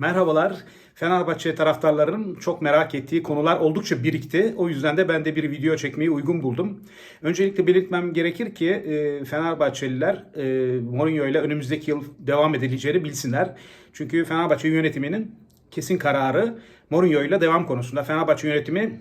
Merhabalar. Fenerbahçe taraftarlarının çok merak ettiği konular oldukça birikti. O yüzden de ben de bir video çekmeyi uygun buldum. Öncelikle belirtmem gerekir ki e, Fenerbahçeliler e, Mourinho ile önümüzdeki yıl devam edileceğini bilsinler. Çünkü Fenerbahçe yönetiminin kesin kararı Mourinho ile devam konusunda. Fenerbahçe yönetimi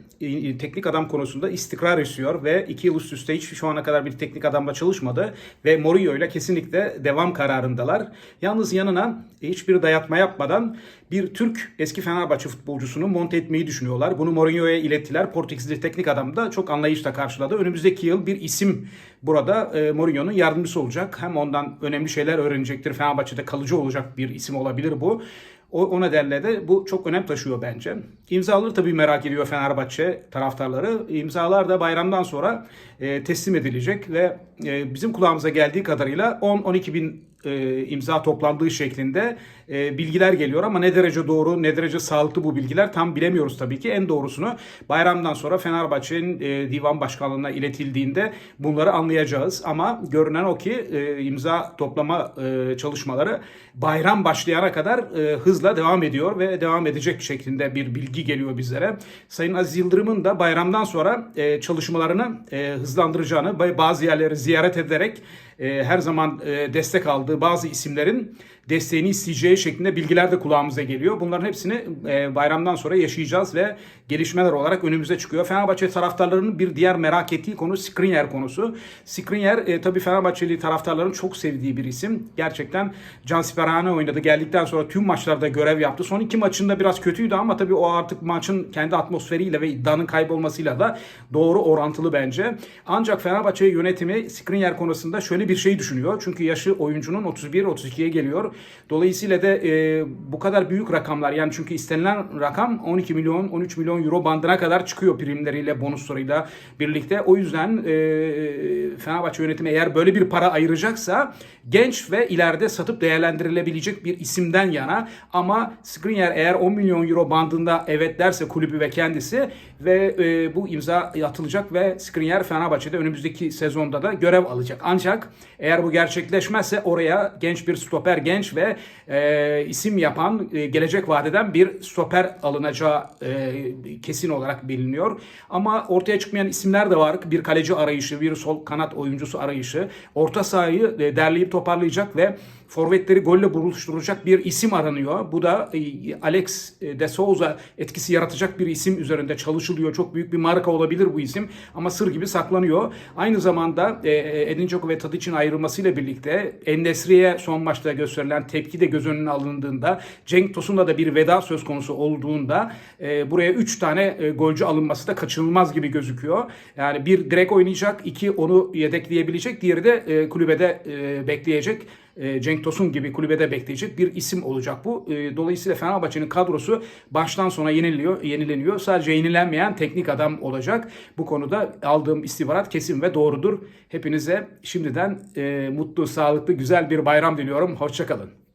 teknik adam konusunda istikrar istiyor ve iki yıl üst üste hiç şu ana kadar bir teknik adamla çalışmadı ve Mourinho ile kesinlikle devam kararındalar. Yalnız yanına hiçbir dayatma yapmadan bir Türk eski Fenerbahçe futbolcusunu monte etmeyi düşünüyorlar. Bunu Mourinho'ya ilettiler. Portekizli teknik adam da çok anlayışla karşıladı. Önümüzdeki yıl bir isim burada e, Mourinho'nun yardımcısı olacak. Hem ondan önemli şeyler öğrenecektir. Fenerbahçe'de kalıcı olacak bir isim olabilir bu. O, o nedenle de bu çok önem taşıyor bence. İmzaları tabii merak ediyor Fenerbahçe taraftarları. İmzalar da bayramdan sonra e, teslim edilecek ve e, bizim kulağımıza geldiği kadarıyla 10-12 bin e, imza toplandığı şeklinde e, bilgiler geliyor ama ne derece doğru ne derece sağlıklı bu bilgiler tam bilemiyoruz tabii ki. En doğrusunu bayramdan sonra Fenerbahçe'nin e, divan başkanlığına iletildiğinde bunları anlayacağız. Ama görünen o ki e, imza toplama e, çalışmaları bayram başlayana kadar e, hızla devam ediyor ve devam edecek şeklinde bir bilgi geliyor bizlere. Sayın Aziz Yıldırım'ın da bayramdan sonra e, çalışmalarını e, hızlandıracağını bazı yerleri ziyaret ederek e, her zaman e, destek aldığı bazı isimlerin desteğini isteyeceği şeklinde bilgiler de kulağımıza geliyor. Bunların hepsini e, bayramdan sonra yaşayacağız ve gelişmeler olarak önümüze çıkıyor. Fenerbahçe taraftarlarının bir diğer merak ettiği konu Skriniar konusu. Skriniar e, tabii Fenerbahçeli taraftarların çok sevdiği bir isim. Gerçekten Cansiperhane oynadı. Geldikten sonra tüm maçlarda görev yaptı. Son iki maçında biraz kötüydü ama tabii o artık maçın kendi atmosferiyle ve iddianın kaybolmasıyla da doğru orantılı bence. Ancak Fenerbahçe yönetimi Skriniar konusunda şöyle bir şey düşünüyor. Çünkü yaşı oyuncunun 31-32'ye geliyor. Dolayısıyla da e, bu kadar büyük rakamlar yani çünkü istenilen rakam 12 milyon 13 milyon euro bandına kadar çıkıyor primleriyle bonuslarıyla birlikte. O yüzden e, Fenerbahçe yönetimi eğer böyle bir para ayıracaksa genç ve ileride satıp değerlendirilebilecek bir isimden yana ama Skriniar eğer 10 milyon euro bandında evet derse kulübü ve kendisi ve e, bu imza atılacak ve Skriniar Fenerbahçe'de önümüzdeki sezonda da görev alacak. Ancak eğer bu gerçekleşmezse oraya genç bir stoper genç ve e, isim yapan e, gelecek vadeden bir stoper alınacağı e, kesin olarak biliniyor. Ama ortaya çıkmayan isimler de var. Bir kaleci arayışı, bir sol kanat oyuncusu arayışı. Orta sahayı e, derleyip toparlayacak ve forvetleri golle buluşturacak bir isim aranıyor. Bu da e, Alex de Souza etkisi yaratacak bir isim üzerinde çalışılıyor. Çok büyük bir marka olabilir bu isim ama sır gibi saklanıyor. Aynı zamanda e, Edin Dzeko ve Tadic'in ayrılmasıyla birlikte Endesri'ye son maçta gösterilen tepki de göz önüne alındığında Cenk Tosun'la da bir veda söz konusu olduğunda e, buraya 3 tane e, golcü alınması da kaçınılmaz gibi gözüküyor. Yani bir direkt oynayacak, iki onu yedekleyebilecek, diğeri de e, kulübede e, bekleyecek. E, Cenk Tosun gibi kulübede bekleyecek bir isim olacak bu. E, Dolayısıyla Fenerbahçe'nin kadrosu baştan sona yeniliyor, yenileniyor. Sadece yenilenmeyen teknik adam olacak. Bu konuda aldığım istihbarat kesin ve doğrudur. Hepinize şimdiden e, mutlu, sağlıklı, güzel bir bayram diliyorum. Hoşçakalın.